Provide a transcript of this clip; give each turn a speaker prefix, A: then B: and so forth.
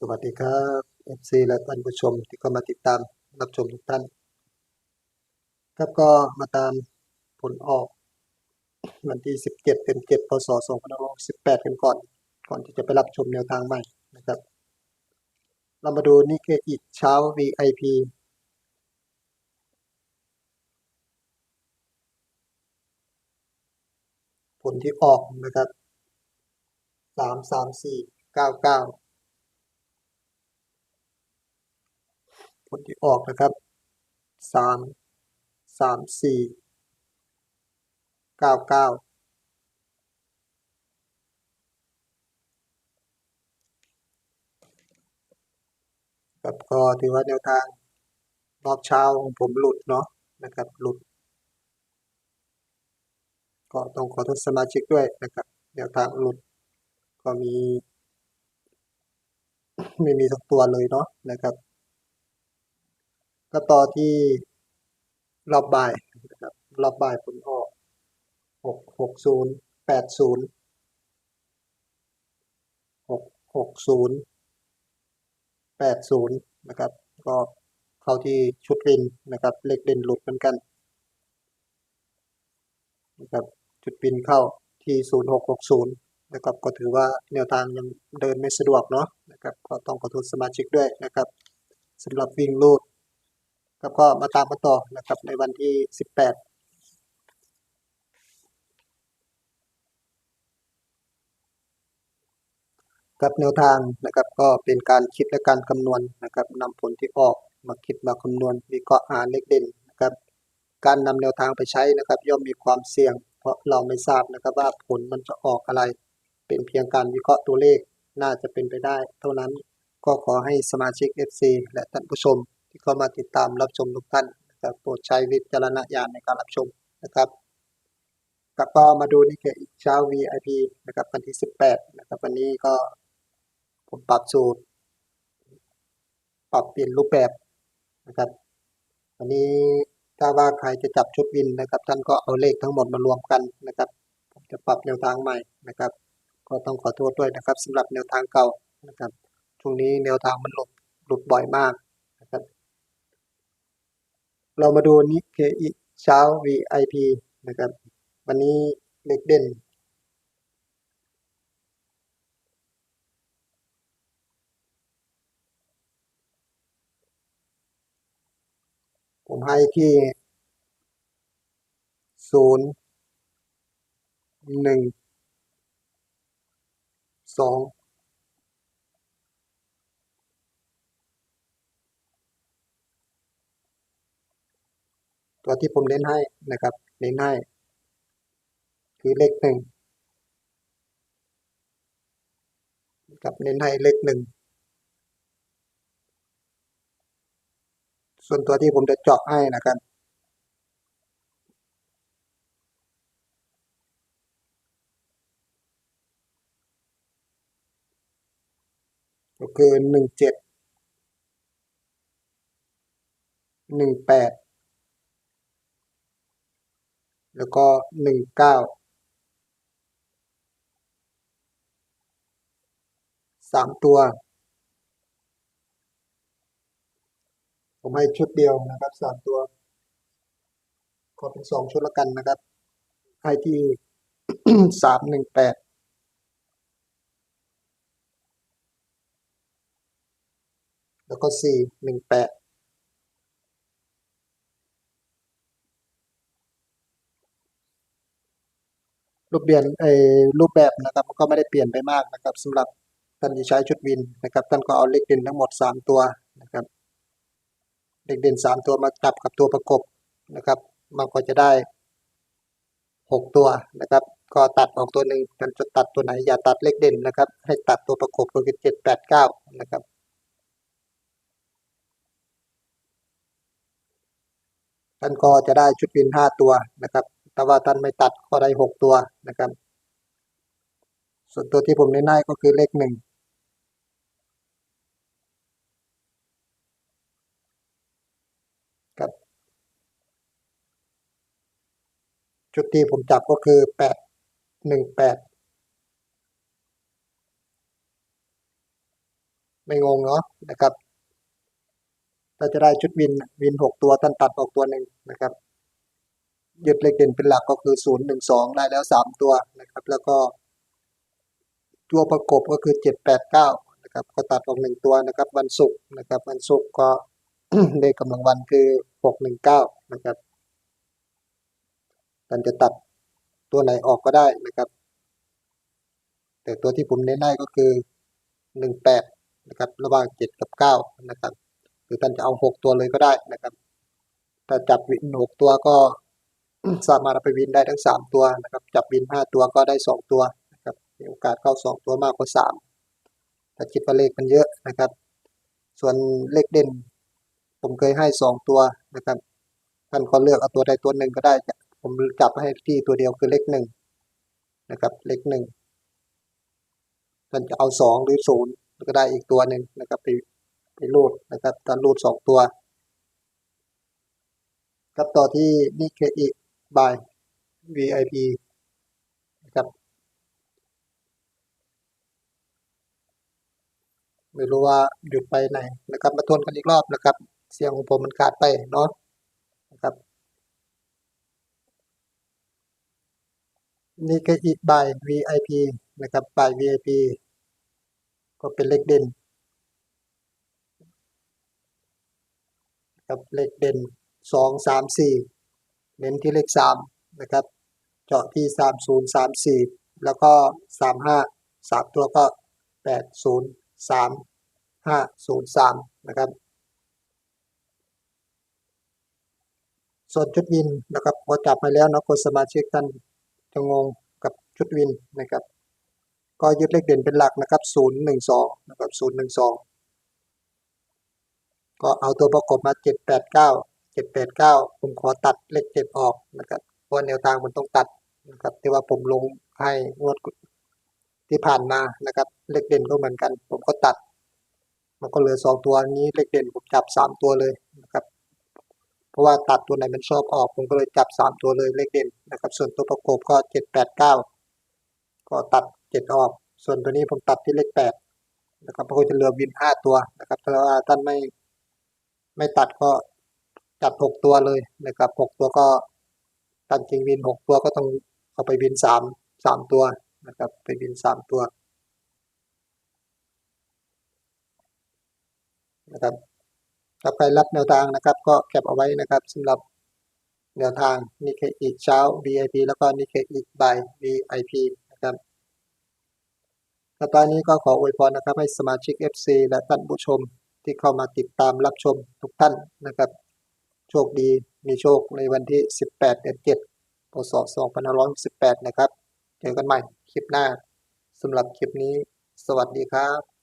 A: สวัสดีครับ FC และท่านผู้ชมที่เข้ามาติดตามรับชมทุกท่าน ครับก็มาตามผลออกวันที่ 17เดือน7พศ2518 กันก่อน ก่อนที่จะไปรับชมแนวทางใหม่นะครับ เรามาดูนิเคอิเช้า VIP ผลที่ออกนะครับ 3 3 4 9 9 ผลที่ออกนะครับสามสามสี่เก้าเก้าครับก็ถือว่าแนวทางรอบเช้าของผมหลุดเนาะนะครับ หลุด ก็ต้องขอโทษสมาชิกด้วยนะครับแนวทางหลุด ก็มี ไม่มีสักตัวเลยเนาะนะครับ ก็ต่อที่รอบบ่ายนะครับรอบบ่ายผลออกหกหกศูนย์แปดศูนย์หกหกศูนย์แปดศูนย์นะครับ ก็เข้าที่ชุดวินนะครับเลขเด่นหลุดเหมือนกันนะครับจุดวินเข้าที่ศูนย์หกหกศูนย์นะครับก็ถือว่าแนวทางยังเดินไม่สะดวกเนาะนะครับก็ต้องขอโทษสมาชิกด้วยนะครับสำหรับวิ่งลูด ครับก็มาตามกันต่อนะครับในวันที่ 18กับแนวทางนะครับก็เป็นการคิดและการคำนวณนะครับนำผลที่ออกมาคิดมาคำนวณวิเคราะห์หาเลขเด่นนะครับการนำแนวทางไปใช้นะครับ ย่อมมีความเสี่ยง เพราะเราไม่ทราบนะครับว่าผลมันจะออกอะไร เป็นเพียงการวิเคราะห์ตัวเลขน่าจะเป็นไปได้ เท่านั้นก็ขอให้สมาชิก FC และท่านผู้ชม ที่เข้ามาติดตามรับชมทุกท่านนะครับโปรดใช้วิจารณญาณในการรับชมนะครับกลับก็มาดูนี่คืออีกเช้า VIP นะครับวันที่ 18นะครับวันนี้ก็ผมปรับสูตร ปรับเปลี่ยนรูปแบบนะครับวันนี้ถ้าว่าใครจะจับชุดวินนะครับ ท่านก็เอาเลขทั้งหมดมารวมกันนะครับ ผมจะปรับแนวทางใหม่นะครับ ก็ต้องขอโทษด้วยนะครับสำหรับแนวทางเก่านะครับช่วงนี้แนวทางมันหลุดหลุดบ่อยมาก เรามาดูนิเคอิเช้า VIP นะครับ วันนี้เลขเด่น ผมให้ที่ศูนย์หนึ่งสอง ตัวที่ผมเน้นให้นะครับ เน้นให้ คือเลขหนึ่งกับเน้นให้เลขหนึ่งส่วนตัวที่ผมจะเจาะให้นะครับก็คือหนึ่งเจ็ดหนึ่งแปด แล้วก็หนึ่งเก้าสามตัว ผมให้ชุดเดียวนะครับสามตัว ขอเป็นสองชุดละกันนะครับ ให้ที่สามหนึ่งแปดแล้วก็สี่หนึ่งแปด รูปเปลี่ยนไอ้รูปแบบนะครับมันก็ไม่ได้เปลี่ยนไปมากนะครับสำหรับท่านที่ใช้ชุดวินนะครับท่านก็เอาเลขเด่นทั้งหมดสามตัวนะครับเลขเด่นสามตัวมาจับกับตัวประกบนะครับมันก็จะได้หกตัวนะครับ ก็ตัดออกตัวหนึ่งท่านจะตัดตัวไหนอย่าตัดเลขเด่นนะครับ ให้ตัดตัวประกบก็คือเจ็ดแปดเก้านะครับท่านก็จะได้ชุดวินห้าตัวนะครับ แต่ว่าท่านไม่ตัดก็ได้หกตัวนะครับ ส่วนตัวที่ผมเน้นให้ก็คือเลขหนึ่งครับชุดที่ผมจับก็คือแปดหนึ่งแปดไม่งงเนาะนะครับถ้าจะได้ชุดวินวินหกตัวตันตัดออกตัวหนึ่งนะครับ ยึดเลขเด่นเป็นหลักก็คือศูนย์หนึ่งสองได้แล้วสามตัวนะครับ แล้วก็ ตัวประกบก็คือเจ็ดแปดเก้านะครับก็ตัดออกหนึ่งตัวนะครับ วันศุกร์นะครับ วันศุกร์ก็เลขกำลังวันคือหกหนึ่งเก้านะครับมันจะตัดตัวไหนออกก็ได้นะครับ แต่ตัวที่ผมเน้นให้ก็คือหนึ่งแปดนะครับ ระหว่างเจ็ดกับเก้านะครับ หรือท่านจะเอาหกตัวเลยก็ได้นะครับถ้าจับวินหกตัวก็ สามารถเอาไปวินได้ทั้งสามตัวนะครับ จับวินห้าตัวก็ได้สองตัวนะครับมีโอกาสเข้าสองตัวมากกว่าสามถ้าคิดว่าเลขมันเยอะนะครับ ส่วนเลขเด่น ผมเคยให้สองตัวนะครับ ท่านก็เลือกเอาตัวใดตัวหนึ่งก็ได้ ผมจับให้ที่ตัวเดียวคือเลขหนึ่งนะครับ เลขหนึ่งท่านจะเอาสองหรือศูนย์ก็ได้อีกตัวหนึ่งนะครับไปไปรูดนะครับการรูดสองตัว ครับต่อที่นิเคอิ ย VIP นะครับ ไม่รู้ว่าหยุดไปไหนนะครับ มาทวนกันอีกรอบนะครับ เสียงของผมมันขาดไปเนาะนะครับนิเคอิบาย VIP นะครับบาย VIP ก็เป็นเลขเด่นครับเลขเด่นสองสามสี่ เน้นที่เลขสามนะครับ เจาะที่สามศูนย์สามสี่แล้วก็สามห้าสามตัวก็แปดศูนย์สามห้าศูนย์สามนะครับ ส่วนชุดวินนะครับพอจับมาแล้วนะคนสมาชิกท่านจะงงกับชุดวินนะครับ ก็ยึดเลขเด่นเป็นหลักนะครับศูนย์หนึ่งสองนะครับศูนย์หนึ่งสองก็เอาตัวประกอบมาเจ็ดแปด เจ็ดแปดเก้าผมขอตัดเลขเจ็ดออกนะครับเพราะแนวทางมันต้องตัดนะครับที่ว่าผมลงให้งวดที่ผ่านมานะครับ เลขเด่นก็เหมือนกัน ผมก็ตัด มันก็เหลือสองตัวนี้เลขเด่นผมจับสามตัวเลยนะครับ เพราะว่าตัดตัวไหนมันชอบออก ผมก็เลยจับสามตัวเลยเลขเด่นนะครับ ส่วนตัวประกบก็เจ็ดแปดเก้าก็ตัดเจ็ดออก ส่วนตัวนี้ผมตัดที่เลขแปดนะครับเพราะจะเหลือวินห้าตัวนะครับถ้าว่าท่านไม่ไม่ตัดก็ จัดหกตัวเลยนะครับหกตัวก็ตัดจริงวินหกตัวก็ต้องเอาไปวินสามสามตัวนะครับไปวินสามตัวนะครับถ้าใครรับแนวทางนะครับ ก็แคปเอาไว้นะครับสำหรับแนวทางนิเคอีกเช้า VIP แล้วก็นิเคอีกบ่าย VIP นะครับแล้วตอนนี้ก็ขออวยพรนะครับให้สมาชิก FC และท่านผู้ชมที่เข้ามาติดตามรับชมทุกท่านนะครับ โชคดีมีโชคในวันที่ 18 เดือน7พศ2518 นะครับ เจอกันใหม่คลิปหน้าสำหรับคลิปนี้ สวัสดีครับ